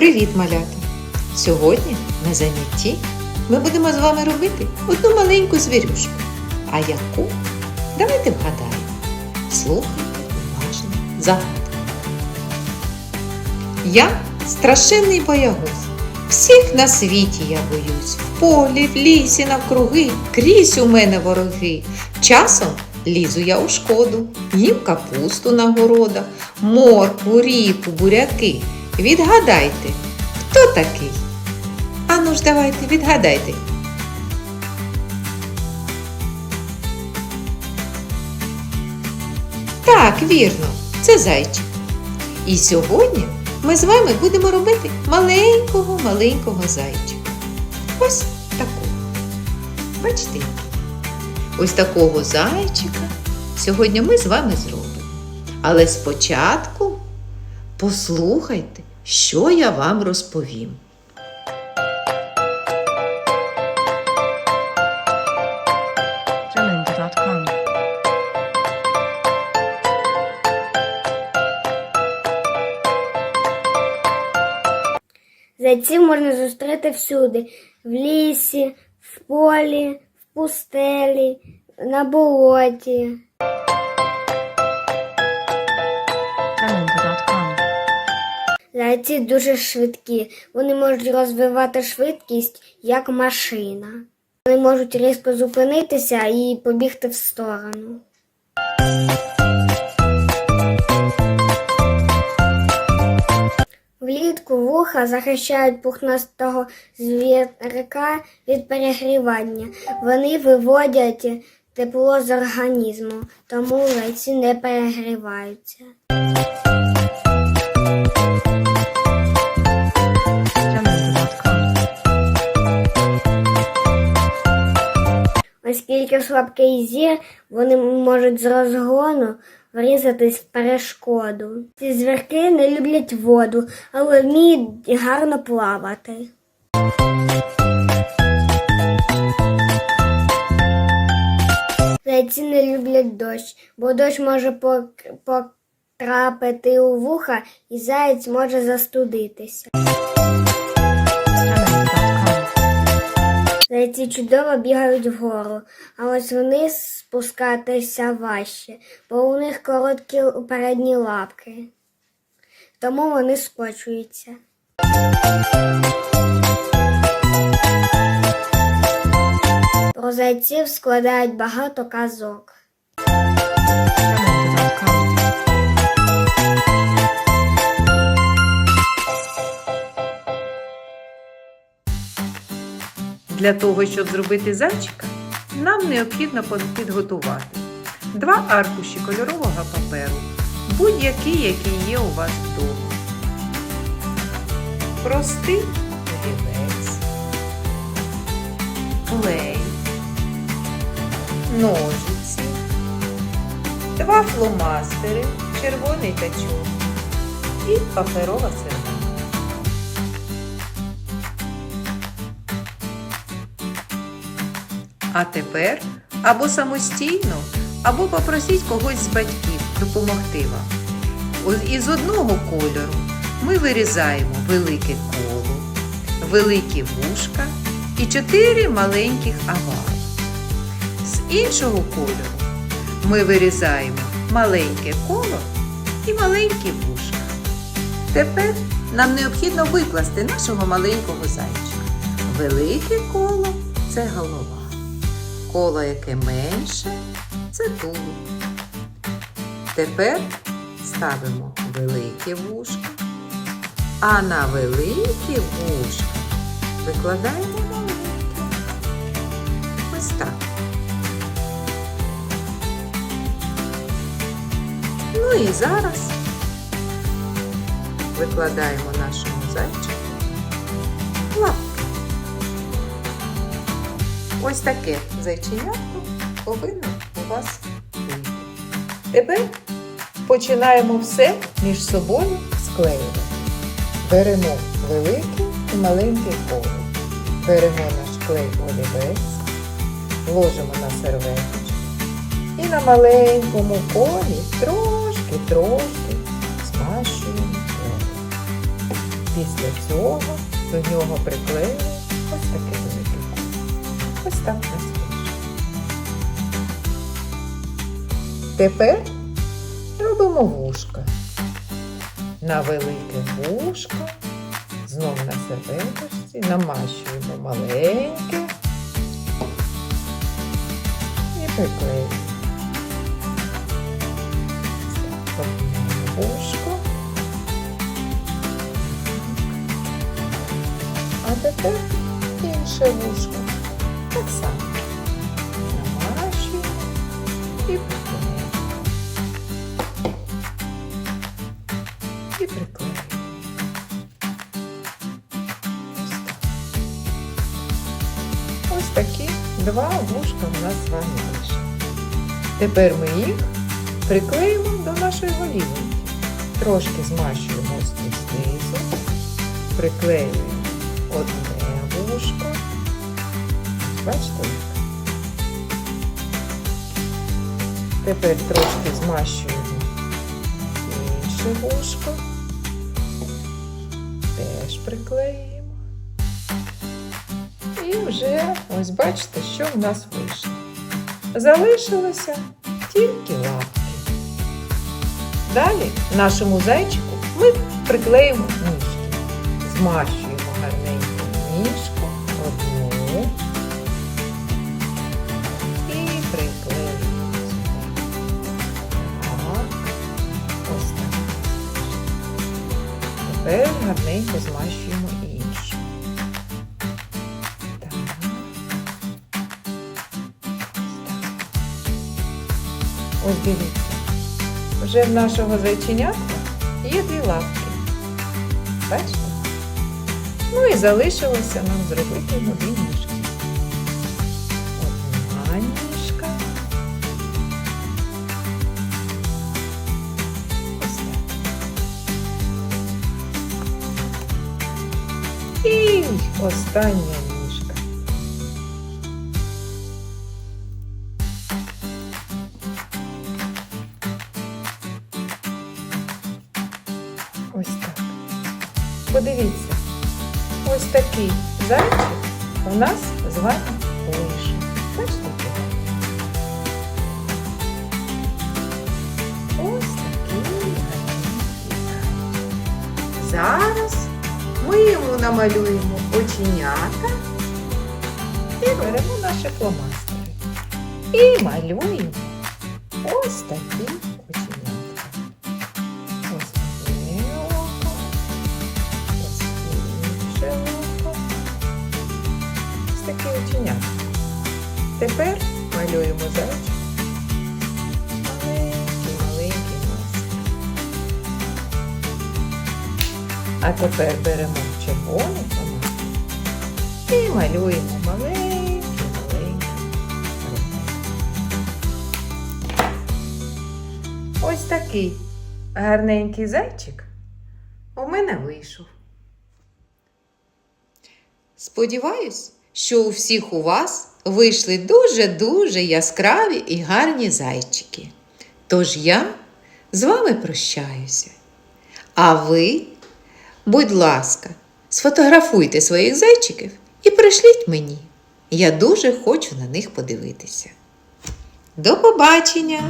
Привіт, малята! Сьогодні на занятті ми будемо з вами робити одну маленьку звірюшку. А яку? Давайте вгадаємо. Слухайте уважно загадку. Я страшенний боягуз. Всіх на світі я боюсь. В полі, в лісі, навкруги, крізь у мене вороги. Часом лізу я у шкоду, їм капусту на городах, моркву, ріпу, буряки. Відгадайте, хто такий? Ану ж давайте, відгадайте. Так, вірно, це зайчик. І сьогодні ми з вами будемо робити маленького-маленького зайчика. Ось такого. Бачите? Ось такого зайчика сьогодні ми з вами зробимо. Але спочатку послухайте, що я вам розповім. Зайців можна зустріти всюди: в лісі, в полі, в пустелі, на болоті. Зайці дуже швидкі. Вони можуть розвивати швидкість як машина. Вони можуть різко зупинитися і побігти в сторону. Влітку вуха захищають пухнастого звірка від перегрівання. Вони виводять тепло з організму, тому зайці не перегріваються. Оскільки слабкий зір, вони можуть з розгону врізатись в перешкоду. Ці звірки не люблять воду, але вміють гарно плавати. Зайці не люблять дощ, бо дощ може потрапити у вуха і заєць може застудитися. Зайці чудово бігають вгору, а ось вниз спускатися важче, бо у них короткі передні лапки. Тому вони скочуються. Про зайців складають багато казок. Для того, щоб зробити зайчика, нам необхідно підготувати два аркуші кольорового паперу, будь-який, який є у вас вдома. Простий олівець, клей, ножиці, два фломастери, червоний та чорний і паперова серветка. А тепер або самостійно, або попросіть когось з батьків допомогти вам. Із одного кольору ми вирізаємо велике коло, великі вушка і чотири маленьких овали. З іншого кольору ми вирізаємо маленьке коло і маленькі вушка. Тепер нам необхідно викласти нашого маленького зайчика. Велике коло це голова. Коло, яке менше, це тулуб. Тепер ставимо велике вушко, а на велике вушко викладаємо маленьке. Ось так. Ну і зараз викладаємо нашому зайчику лапки. Ось таке зайченятко повинно у вас вийти. Тепер починаємо все між собою склеювати. Беремо велике і маленьке коло. Беремо наш клей олівець, ложимо на серветочку і на маленькому колі трошки-трошки змащуємо клеєм. після цього до нього приклеїли ось таке велике. Ось так у нас. Тепер робимо вушка. На велике вушко, знов на серветочці, намащуємо маленьке і приклеюємо. Одне вушко. А тепер інше вушко. Так само. Намащуємо і приклеюємо. І приклеюємо. Ось так. Ось такі два вушка у нас з вами вийшли. Тепер ми їх приклеїмо до нашої голівки. Трошки змащуємо ось тут знизу, приклеюємо одне вушко. Бачите? Тепер трошки змащуємо інше вушко. Теж приклеїмо. І вже ось бачите, що в нас вийшло. Залишилося тільки лапки. Далі нашому зайчику ми приклеїмо ніжки. Змащуємо гарненько ніжку Тепер гарненько змащуємо іншу. Так. Ось дивіться. Вже в нашого зайченятка є дві лапки. Бачите? Ну і залишилося нам зробити нові ніжки. І остання ніжка. Ось так. Подивіться, ось такий зайчик у нас з вами. Бачите? Ось такий гарненький. Зараз ми йому намалюємо оченята і беремо наші фломастери. І малюємо ось такі оченятка. Ось одне око, ось інше око. Ось такі оченята. Тепер малюємо зайчик. А тепер беремо червоний і малюємо маленький, маленький. Ось такий гарненький зайчик у мене вийшов. Сподіваюсь, що у всіх у вас вийшли дуже-дуже яскраві і гарні зайчики. Тож я з вами прощаюся. А ви, будь ласка, сфотографуйте своїх зайчиків і пришліть мені. Я дуже хочу на них подивитися. До побачення!